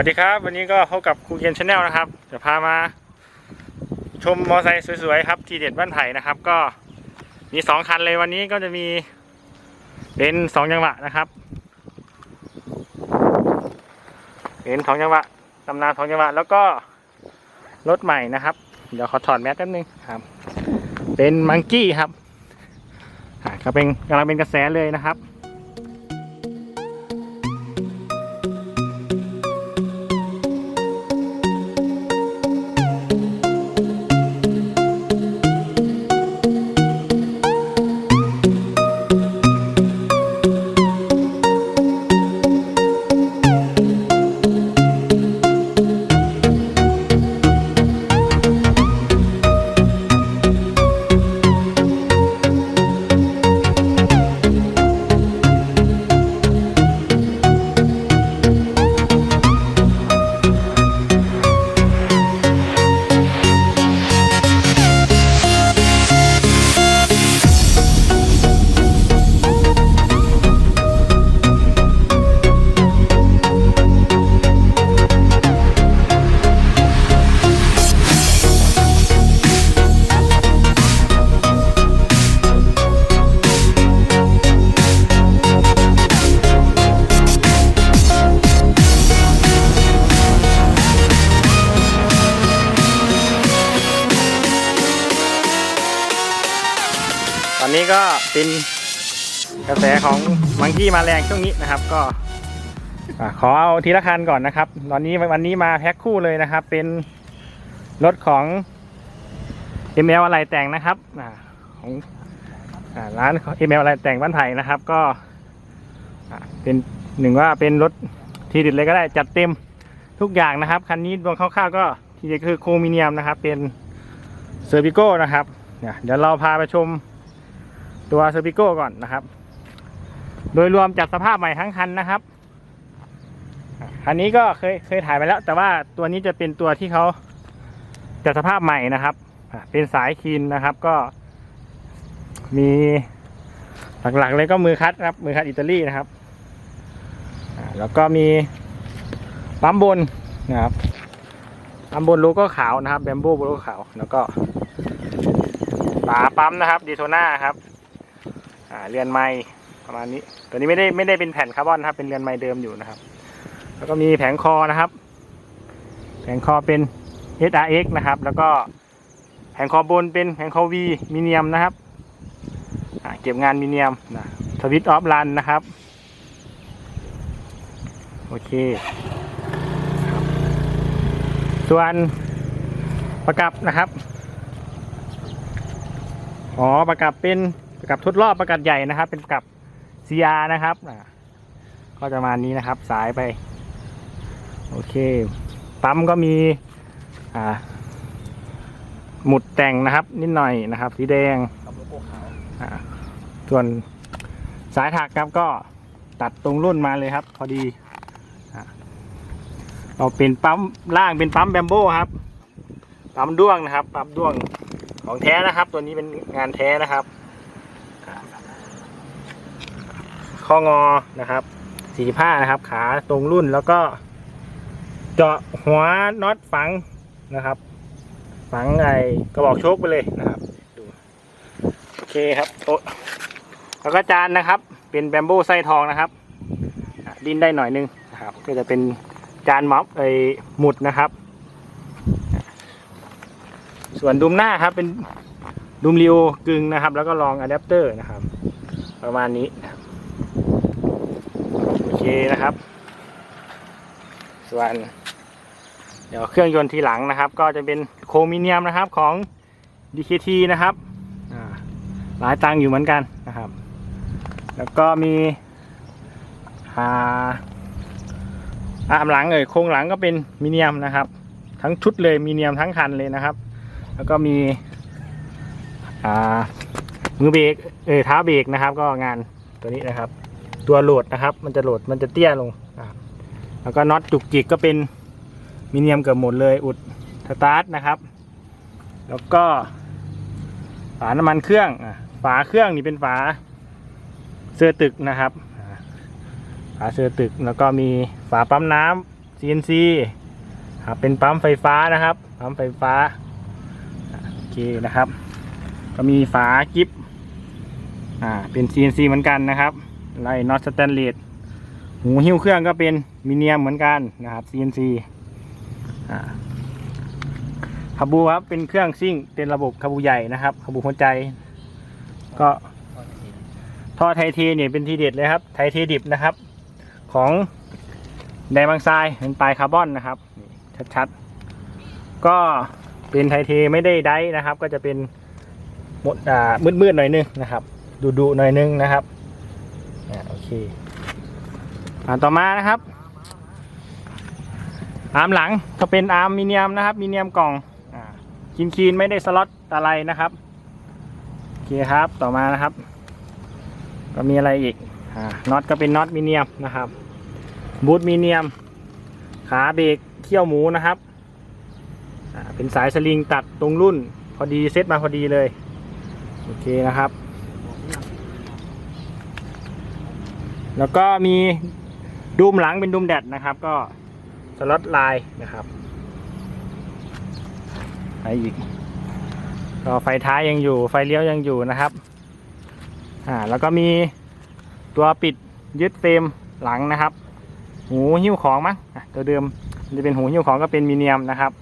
วัสดีครับ วันนี้ก็พบกับครูเกียนชาแนลนะครับจะพามา ชมมอไซค์สวยๆครับ ทีเด็ดบ้านไผ่นะครับ ก็มีสองคันเลยวันนี้ก็จะมีเป็นสองจังหวะนะครับเป็นสองจังหวะตำนานสองจังหวะแล้วก็รถใหม่นะครับ เดี๋ยวขอถอดแมสแป๊บนึงครับ เป็นมังกี้ครับก็เป็นกำลังเป็นกระแสเลยนะครับ เป็นกระแสของมังกี้มาแรงช่วงนี้นะครับ ก็ขอเอาทีละคันก่อนนะครับ ตอนนี้วันนี้มาแพ็คคู่เลยนะครับ เป็นรถของ ML อะไรแต่งนะครับของร้าน ML อะไรแต่งบ้านไผ่นะครับ ก็เป็นหนึ่งว่าเป็นรถทีเด็ดเลยก็ได้จัดเต็มทุกอย่างนะครับ คันนี้ดวงคร่าวๆก็ทีเด็ดคือโครมิเนียมนะครับ เป็นเซอร์บิโก้นะครับเดี๋ยวเราพาไปชม ตัวเซอร์ปิโก้ก่อนนะครับ โดยรวมจัดสภาพใหม่ทั้งคันนะครับอันนี้ก็เคยเคยถ่ายไปแล้ว แต่ว่าตัวนี้จะเป็นตัวที่เขาจัดสภาพใหม่นะครับ เป็นสายคีนนะครับก็มีหลักๆเลยก็มือคัดครับ มือคัดอิตาลีนะครับแล้วก็มีปั๊มบนนะครับปั๊มบนโลโก้ขาวนะครับแบมโบโลโก้ขาว แล้วก็ฝาปั๊มนะครับดีโทน่าครับ อ่าเรือนไม้ประมาณนี้ ตัวนี้ไม่ได้ไม่ได้เป็นแผ่นคาร์บอนนะครับ เป็นเรือนไม้เดิมอยู่นะครับ แล้วก็มีแผงคอนะครับ แผงคอเป็น SRX นะครับ แล้วก็แผงคอบนเป็นแผงคอ V มิเนียมนะครับเก็บงานมิเนียมนะสวิตออฟรันนะครับ โอเค ส่วนประกับนะครับ อ๋อประกับเป็น กับทดรอบประกับใหญ่นะครับ เป็นกับ CR นะครับก็จะมานี้นะครับ สายไป โอเค ปั๊มก็มีหมุดแต่งนะครับ นิดหน่อยนะครับ สีแดงส่วนสายถักครับก็ตัดตรงรุ่นมาเลยครับ พอดีอเราเป็นปั๊มล่างเป็นปั๊มแบมโบ้ครับปั๊มด้วงนะครับปั๊มด้วงของแท้นะครับ ตัวนี้เป็นงานแท้นะครับอ่า ข้องอนะครับ 45 นะครับ ขาตรงรุ่นแล้วก็ เจาะหัวน็อตฝังนะครับ ฝังไอกระบอกโชคไปเลยนะครับดูโอเคครับโต๊ะแล้วก็จานนะครับ เป็นแบมโบไส้ทองนะครับดิ้นได้หน่อยนึงนะครับ ก็จะเป็นจานม็อบไอหมุดนะครับ ส่วนดุมหน้าครับเป็นดุมริโอกึ่งนะครับ แล้วก็รองอะแดปเตอร์นะครับ ประมาณนี้นะครับ โอเคนะครับ ส่วน เดี๋ยวเครื่องยนต์ทีหลังนะครับ ก็จะเป็นโครมิเนียมนะครับของ DKT นะครับหลายตังอยู่เหมือนกันนะครับ แล้วก็มีอาอามหลังเอ่ยโครงหลังก็เป็นมิเนียมนะครับ ทั้งชุดเลยมิเนียมทั้งคันเลยนะครับ แล้วก็มีมือเบรกเออเท้าเบรกนะครับ ก็งานตัวนี้นะครับ ตัวโหลดนะครับ มันจะโหลดมันจะเตี้ยลงแล้วก็น็อตจุกจิกก็เป็นมิเนียมเกือบหมดเลยอุดสตาร์ทนะครับ แล้วก็ฝาน้ำมันเครื่องฝาเครื่องนี่เป็นฝาเสื้อตึกนะครับฝาเสื้อตึกแล้วก็มีฝาปั๊มน้ำ CNC ครับเป็นปั๊มไฟฟ้านะครับ ปั๊มไฟฟ้าโอเคนะครับ ก็มีฝากิฟอ่าเป็น CNC เหมือนกันนะครับ ไล่น็อตสแตนเลสหูหิ้วเครื่องก็เป็นมิเนียมเหมือนกันนะครับ CNC อ่าคาบูครับเป็นเครื่องซิ่งเป็นระบบคาบูใหญ่นะครับคาบูหัวใจ ก็ท่อไทเทเนี่ยเป็นทีเด็ดเลยครับ ไทเทดิบนะครับ ของไดมังทรายเป็นปลายคาร์บอนนะครับ ชัดๆ ก็เป็นไทเทไม่ได้ไดร์นะครับ ก็จะเป็นหมดอ่ามืดๆหน่อยนึงนะครับดุๆหน่อยนึงนะครับ เคอ่าต่อมานะครับอาร์มหลังก็เป็นอาร์มมิเนียมนะครับมิเนียมกล่องอคินคีนไม่ได้สล็อตอะไรนะครับโอเคครับต่อมานะครับ ก็มีอะไรอีกอน็อตก็เป็นน็อตมิเนียมนะครับบูทมิเนียม ขาเบรกเขี้ยวหมูนะครับเป็นสายสลิงตัดตรงรุ่นพอดีเซ็ตมาพอดีเลยโอเคนะครับ แล้วก็มีดูมหลังเป็นดูมแดดนะครับ ก็สล็อตลายนะครับไปอีกก็ไฟท้ายยังอยู่ไฟเลี้ยวยังอยู่นะครับอ่าแล้วก็มีตัวปิดยึดเฟรมหลังนะครับ หูหิ้วของมั้งตัวเดิมมันจะเป็นหูหิ้วของก็เป็นมีเนียมนะครับ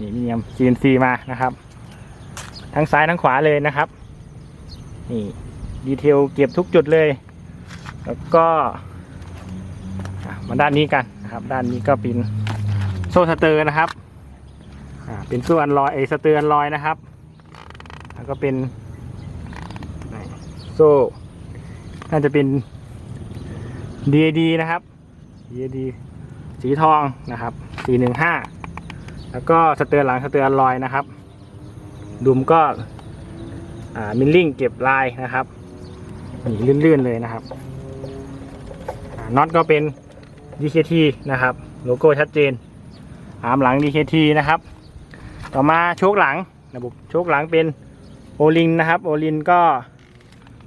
นี่มีเนียม CNC มานะครับ ทั้งซ้ายทั้งขวาเลยนะครับ นี่ดีเทลเก็บทุกจุดเลย แล้วก็มาด้านนี้กันนะครับ ด้านนี้ก็เป็นโซ่สเตอร์นะครับเป็นโซ่อันลอยเอสเตอร์อันลอยนะครับ แล้วก็เป็นโซ่น่าจะเป็น DAD นะครับ DAD สีทองนะครับ415 แล้วก็สเตอร์หลังสเตอร์อันลอยนะครับ ดุมก็มิลลิ่งเก็บลายนะครับนี่ลื่นๆเลยนะครับ น็อตก็เป็น DKT นะครับ โลโก้ชัดเจน อาร์มหลัง DKT นะครับ ต่อมาโชคหลังระบบโชคหลังเป็นโอลินนะครับ โอลินก็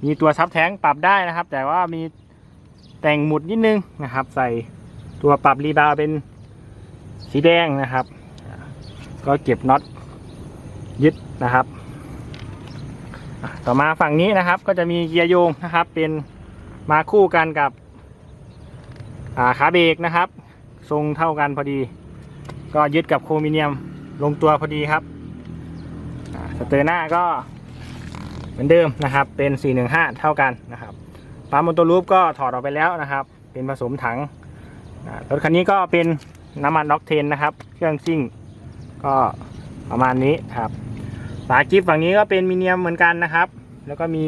มีตัวซับแท้งปรับได้นะครับ แต่ว่ามีแต่งหมุดนิดนึงนะครับ ใส่ตัวปรับรีบาวด์เป็นสีแดงนะครับ ก็เก็บน็อตยึดนะครับ ต่อมาฝั่งนี้นะครับก็จะมีเกียร์โยงนะครับ เป็นมาคู่กันกับ ขาเบรกนะครับ ทรงเท่ากันพอดี ก็ยึดกับโครมิเนียมลงตัวพอดีครับสเตอร์หน้าก็เหมือนเดิมนะครับ เป็น 415 เท่ากันนะครับปั๊มมอเตอร์ลูปก็ถอดออกไปแล้วนะครับ เป็นผสมถังรถคันนี้ก็เป็นน้ำมันด็อกเทนนะครับ เครื่องซิ่งก็ประมาณนี้ครับฝากิ๊บฝั่งนี้ก็เป็นมิเนียมเหมือนกันนะครับ แล้วก็มี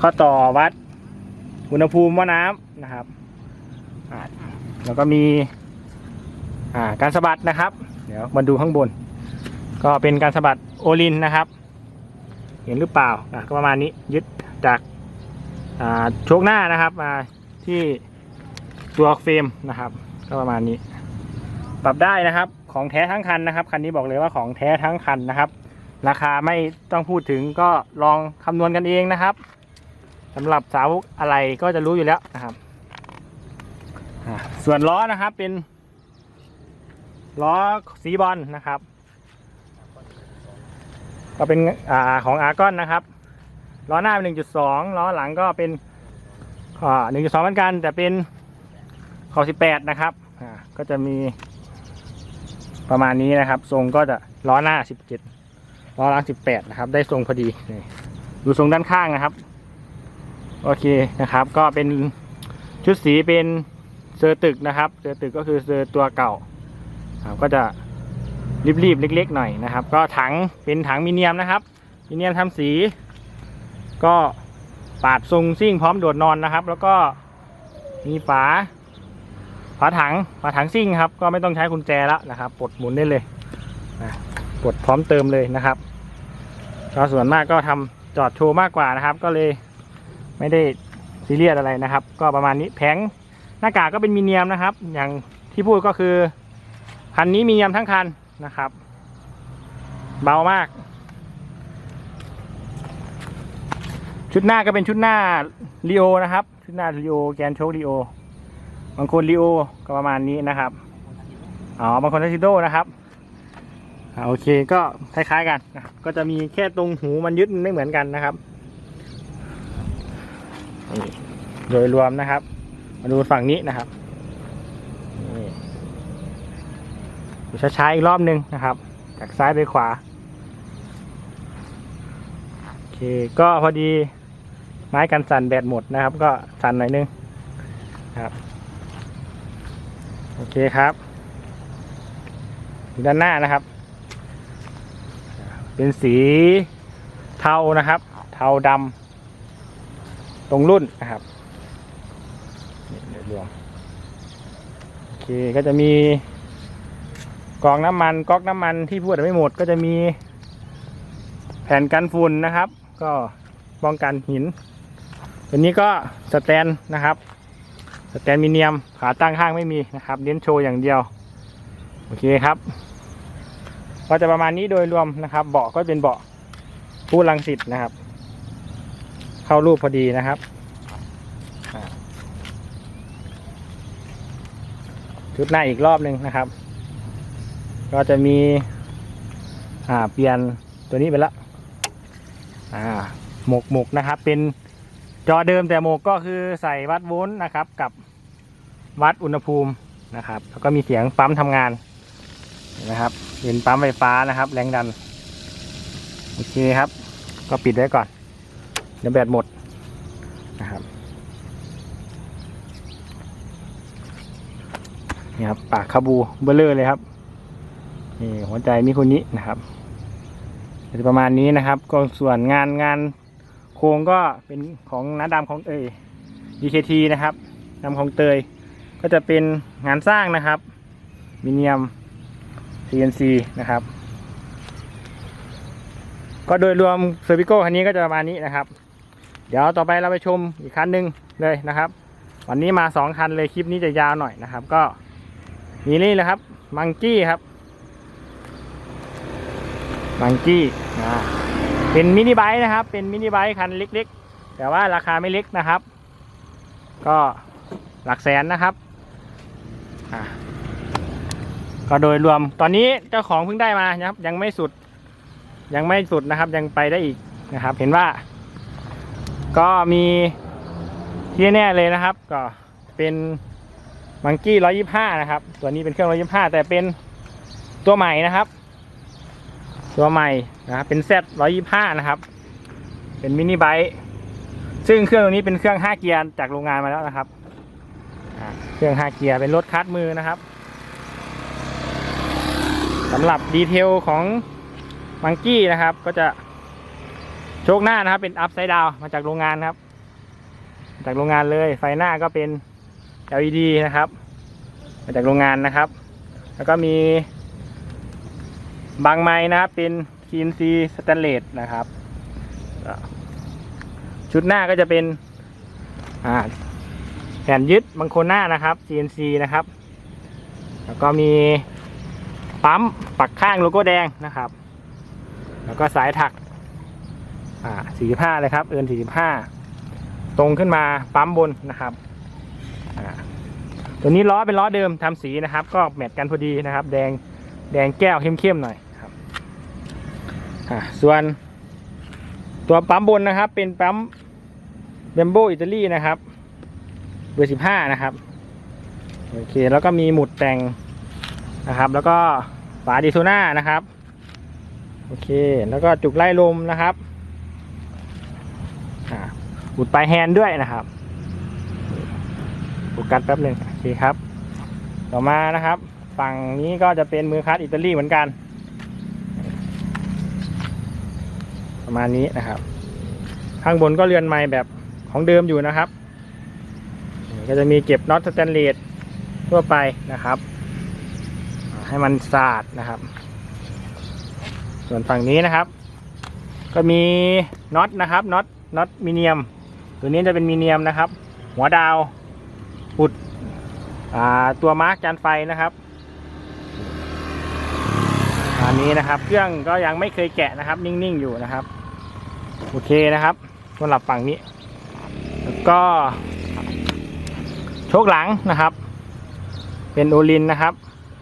ข้อต่อวัดอุณหภูมิว่าน้ำนะครับ อ่าแล้วก็มีอ่าการสะบัดนะครับ เดี๋ยวมาดูข้างบน ก็เป็นการสะบัดโอลินนะครับ เห็นหรือเปล่าอะก็ประมาณนี้ยึดจากอ่าโชคหน้านะครับมาที่ตัวเฟรมนะครับ ก็ประมาณนี้ ปรับได้นะครับของแท้ทั้งคันนะครับ คันนี้บอกเลยว่าของแท้ทั้งคันนะครับ ราคาไม่ต้องพูดถึงก็ลองคำนวณกันเองนะครับสำหรับสาวกอะไรก็จะรู้อยู่แล้วนะครับ ส่วนล้อนะครับเป็น ล้อสีบอลนะครับ ก็เป็นอ่าของอาร์กอนนะครับ ล้อหน้าเป็น1.2ล้อหลังก็เป็นอ่า1.2เหมือนกัน แต่เป็นขอบ18นะครับอ่าก็จะมีประมาณนี้นะครับ ทรงก็จะล้อหน้า17ล้อหลัง18นะครับ ได้ทรงพอดีดูทรงด้านข้างนะครับ โอเคนะครับ ก็เป็นชุดสีเป็น เซอร์ตึกนะครับเซอร์ตึกก็คือเซอร์ตัวเก่าครับก็จะรีบๆเล็ก ๆ หน่อยนะครับ ก็ถังเป็นถังมิเนียมนะครับมิเนียมทำสี ก็ปาดทรงซิ่งพร้อมโดดนอนนะครับ แล้วก็มีฝาฝาถังฝาถังซิ่งครับ ก็ไม่ต้องใช้กุญแจแล้วนะครับปลดหมุนได้เลยนะปลดพร้อมเติมเลยนะครับก็ส่วนมากก็ทำจอดโชว์มากกว่านะครับ ก็เลยไม่ได้ซีเรียสอะไรนะครับ ก็ประมาณนี้แผง น้ากากก็เป็นมิเนียมนะครับ อย่างที่พูดก็คือ คันนี้มียำทั้งคันนะครับ เบามาก ชุดหน้าก็เป็นชุดหน้าลีโอนะครับ ชุดหน้าลีโอแกนโชคลีโอบางคนลีโอก็ประมาณนี้นะครับอ๋อบางคนทัซิโดนะครับอโอเคก็คล้ายๆกันนะก็จะมีแค่ตรงหูมันยึดไม่เหมือนกันนะครับ โดยรวมนะครับ มาดูฝั่งนี้นะครับนี่ดูช้าๆอีกรอบหนึ่งนะครับ จากซ้ายไปขวา โอเค ก็พอดีไม้กันสั่นแบตหมดนะครับ ก็สั่นหน่อยนึงครับ โอเคครับด้านหน้านะครับ เป็นสีเทานะครับ เทาดำตรงรุ่นนะครับ นี่รวมโอเคก็จะมีกองน้ำมันก๊อกน้ำมันที่พูดไม่หมดก็จะมีแผ่นกันฝุ่นนะครับ ก็ป้องกันหินตัวนี้ก็สแตนนะครับสแตนมิเนียมขาตั้งข้างไม่มีนะครับเน้นโชว์อย่างเดียวโอเคครับก็จะประมาณนี้โดยรวมนะครับ เบาะก็เป็นเบาะผู้ลังสิตนะครับ เข้ารูปพอดีนะครับอ่า ชุดหน้าอีกรอบหนึ่งนะครับ ก็จะมี อ่าเปลี่ยนตัวนี้ไปแล้วอ่าหมกหมกนะครับ เป็นจอเดิมแต่หมกก็คือใส่วัดโวลต์นะครับ กับวัดอุณหภูมินะครับ แล้วก็มีเสียงปั๊มทำงานนไหมครับเป็นปั๊มไฟฟ้านะครับ แรงดันโอเคครับ ก็ปิดไว้ก่อนเดี๋ยวแบตหมดนะครับ นี่ครับปากคาบูเบลเลอร์เลยครับนี่หัวใจมิคุนินะครับประมาณนี้นะครับ ก็ส่วนงานงานโครงก็เป็นของน้าดำของเอย DKT นะครับดำของเตย ก็จะเป็นงานสร้างนะครับมิเนียม CNC นะครับ ก็โดยรวมเซอร์วิโก้คันนี้ก็จะประมาณนี้นะครับ เดี๋ยวต่อไปเราไปชมอีกคันหนึ่งเลยนะครับ วันนี้มาสองคันเลยคลิปนี้จะยาวหน่อยนะครับ ก็ มีนี่เลยครับ มังกี้ครับ มังกี้นะเป็นมินิไบค์นะครับ เป็นมินิไบค์คันเล็กๆ แต่ว่าราคาไม่เล็กนะครับ ก็หลักแสนนะครับก็โดยรวมตอนนี้เจ้าของเพิ่งได้มานะครับ ยังไม่สุด ยังไม่สุดนะครับ ยังไปได้อีกนะครับ เห็นว่า ก็มีที่แน่เลยนะครับ ก็เป็น มังกี้ร้อยี่ห้านะครับ ตัวนี้เป็นเครื่องร้อยี่ห้าแต่เป็นตัวใหม่นะครับ ตัวใหม่นะครับเป็น Z ร้อยี่ห้านะครับ เป็นมินิไบค์ซึ่งเครื่องตัวนี้เป็นเครื่องห้าเกียร์จากโรงงานมาแล้วนะครับเครื่องห้าเกียร์เป็นรถคัดมือนะครับสำหรับดีเทลของมังกี้นะครับ ก็จะโชคหน้านะครับ เป็นอัพไซด์ดาวมาจากโรงงานครับ จากโรงงานเลยไฟหน้าก็เป็น LED นะครับ มาจากโรงงานนะครับ แล้วก็มีบางไม้นะครับ เป็น CNC Stainless นะครับ ชุดหน้าก็จะเป็นแผ่นยึดบางโคนหน้านะครับ CNC นะครับ แล้วก็มีปั๊มปักข้างโลโก้แดงนะครับ แล้วก็สายถักอ่า45เลยครับ เอิน45 ตรงขึ้นมาปั๊มบนนะครับ ตัวนี้ล้อเป็นล้อเดิมทำสีนะครับ ก็แมทกันพอดีนะครับ แดงแดงแก้วเข้มๆหน่อยครับส่วน ตัวปั๊มบนนะครับ เป็นปั๊มเบมโบอิตาลีนะครับเบอร์15นะครับโอเคแล้วก็มีหมุดแต่งนะครับ แล้วก็ฝาดิโซน่านะครับโอเค แล้วก็จุกไล่ลมนะครับอุดปลายแฮนด์ด้วยนะครับ โฟกัสแป๊บหนึ่งโอเคครับ ต่อมานะครับ ฝั่งนี้ก็จะเป็นมือคัดอิตาลีเหมือนกัน ประมาณนี้นะครับ ข้างบนก็เรือนไม้แบบของเดิมอยู่นะครับ ก็จะมีเก็บน็อตสแตนเลสทั่วไปนะครับ ให้มันสะอาดนะครับ ส่วนฝั่งนี้นะครับ ก็มีน็อตนะครับน็อตน็อตมิเนียม ตัวนี้จะเป็นมิเนียมนะครับ หัวดาว ปุดอตัวมาร์กจานไฟนะครับอันนี้นะครับ เครื่องก็ยังไม่เคยแกะนะครับ นิ่งๆอยู่นะครับ โอเคนะครับสำหรับฝั่งนี้ แล้วก็ โชคหลังนะครับ เป็นโอลินนะครับ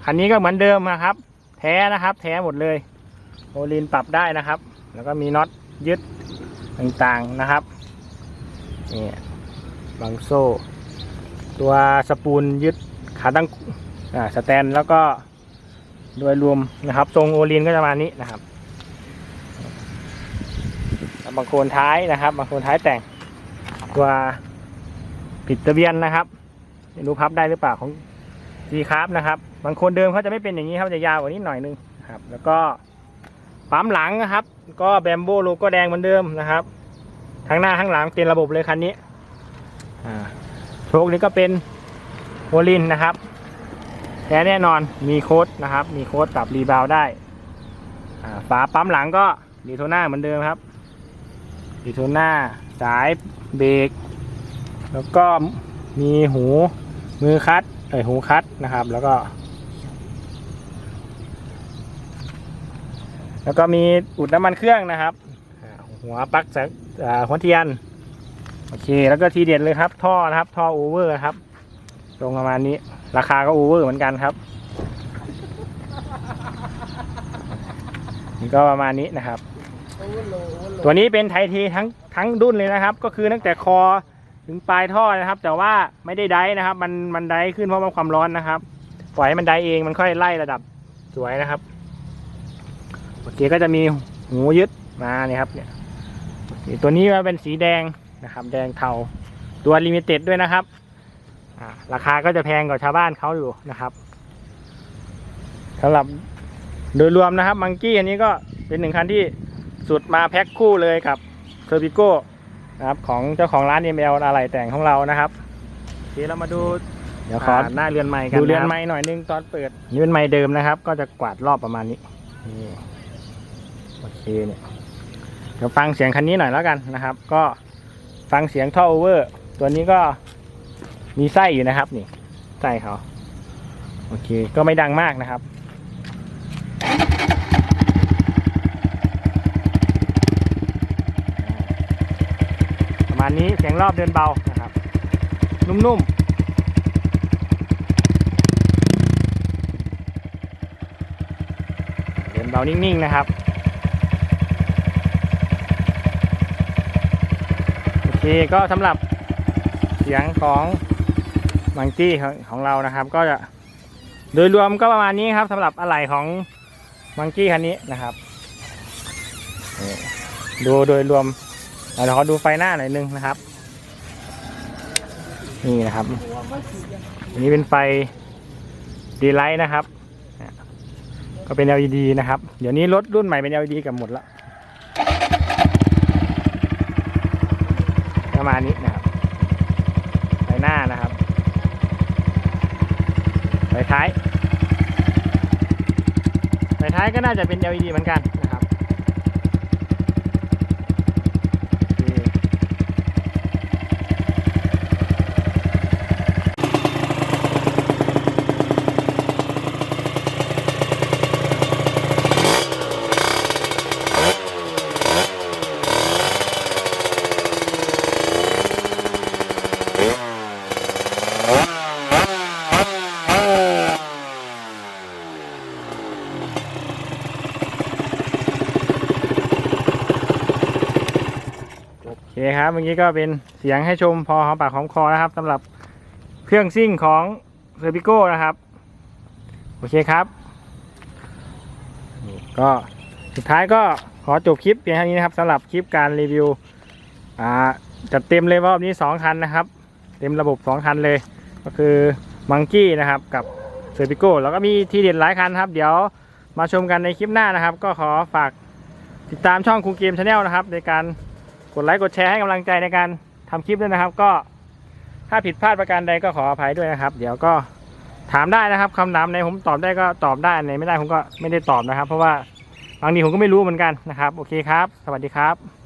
คันนี้ก็เหมือนเดิมนะครับ แท้นะครับ แท้หมดเลยโอลินปรับได้นะครับ แล้วก็มีน็อตยึดต่างๆนะครับนี่บังโซ่ ตัวสปูลยึดขาตั้งสแตนแล้วก็โดยรวมนะครับ ทรงโอลินก็จะมานี้นะครับบางโคนท้ายนะครับบางโคนท้ายแต่งตัวปิดทะเบียนนะครับไม่รู้พับได้หรือเปล่าของซีคาร์นะครับ บางคนเดิมเขาจะไม่เป็นอย่างนี้ครับจะยาวกว่านี้หน่อยนึงครับ แล้วก็ปั๊มหลังนะครับ ก็แบมโบโลโก้แดงเหมือนเดิมนะครับ ทั้งหน้าทั้งหลังเป็นระบบเลยคันนี้อ่า โชคนี้ก็เป็นโอลินนะครับแท้แน่นอนมีโค้ดนะครับ มีโค้ดปรับรีบาวได้ฝาปั๊มหลังก็ดีโทน่าเหมือนเดิมครับดีโทน่าสายเบรกแล้วก็มีหูมือคัดเอ้ยหูคัดนะครับ แล้วก็ แล้วก็มีอุดน้ำมันเครื่องนะครับ หัวปลั๊กจากหัวเทียน โอเค แล้วก็ทีเด็ดเลยครับ ท่อนะครับ ท่อโอเวอร์ครับตรงประมาณนี้ ราคาก็โอเวอร์เหมือนกันครับนี่ก็ประมาณนี้นะครับ ตัวนี้เป็นไททีทั้งทั้งดุนเลยนะครับ ก็คือตั้งแต่คอถึงปลายท่อนะครับ แต่ว่าไม่ได้ไดฟ์นะครับ มันมันไดฟ์ขึ้นเพราะมันความร้อนนะครับ ปล่อยให้มันไดฟ์เองมันค่อยไล่ระดับสวยนะครับโอเคก็จะมีหูยึดมาเนี่ยครับเนี่ยตัวนี้มาเป็นสีแดง นะครับแดงเทาตัวลิมิเต็ดด้วยนะครับอ่าราคาก็จะแพงกว่าชาวบ้านเขาอยู่นะครับสำหรับโดยรวมนะครับมังกี้อันนี้ก็เป็นหนึ่งคันที่สุดมาแพ็คคู่เลยกับเซอร์บิโก้นะครับของเจ้าของร้าน ML อะไรแต่งของเรานะครับโอเคเรามาดูเดี๋ยวขออ่าหน้าเรือนไม้กันดูเรือนนะครับไม้หน่อยนึงตอนเปิดนี่เป็นไม้เดิมนะครับ ก็จะกวาดรอบประมาณนี้นี่โอเคเนี่ยเดี๋ยวฟังเสียงคันนี้หน่อยแล้วกันนะครับ ก็ ฟังเสียงท่อโอเวอร์ ตัวนี้ก็มีไส้อยู่นะครับ นี่ไส้เขาโอเค ก็ไม่ดังมากนะครับประมาณนี้เสียงรอบเดินเบานะครับ นุ่มๆเดินเบานิ่งๆนะครับ โอ เคก็สำหรับเสียงของมังกี้ของของเรานะครับ ก็จะโดยรวมก็ประมาณนี้ครับสำหรับอะไหล่ของมังกี้คันนี้นะครับดูโดยรวมเดี๋ยวขอดูไฟหน้าหน่อยนึงนะครับ นี่นะครับ อันนี้เป็นไฟดีไลท์นะครับ ก็เป็น LED นะครับ เดี๋ยวนี้รถรุ่นใหม่เป็น LED กันหมดแล้ว ประมาณนี้นะครับไฟหน้านะครับไฟท้ายไฟท้ายก็น่าจะเป็น LED เหมือนกันนะครับโอเค โอ เคครับเมื่อกี้ก็เป็นเสียงให้ชมพอหอมปากหอมคอนะครับสำหรับเครื่องซิ่งของเซอร์ i ิโก้นะครับ โอเคครับก็สุดท้ายก็ขอจบคลิปเพียงเท่านี้นะครับสำหรับคลิปการรีวิวจัดเต็มเลยรอบนี้ 2 คันนะครับ เต็มระบบ 2 คันเลย ก็คือมังกี้นะครับกับเซอร์ i ิโก้แล้วก็มีทีเด็ดหลายคันครับ เดี๋ยวมาชมกันในคลิปหน้านะครับ ก็ขอฝากติดตามช่องคูเกมชาแนลนะครับ ในการ กดไลค์กดแชร์ให้กำลังใจในการทำคลิปด้วยนะครับ ก็ถ้าผิดพลาดประการใดก็ขออภัยด้วยนะครับ เดี๋ยวก็ถามได้นะครับคำถามไหนผมตอบได้ก็ตอบได้ไหนไม่ได้ผมก็ไม่ได้ตอบนะครับ เพราะว่าบางทีผมก็ไม่รู้เหมือนกันนะครับ โอเคครับ สวัสดีครับ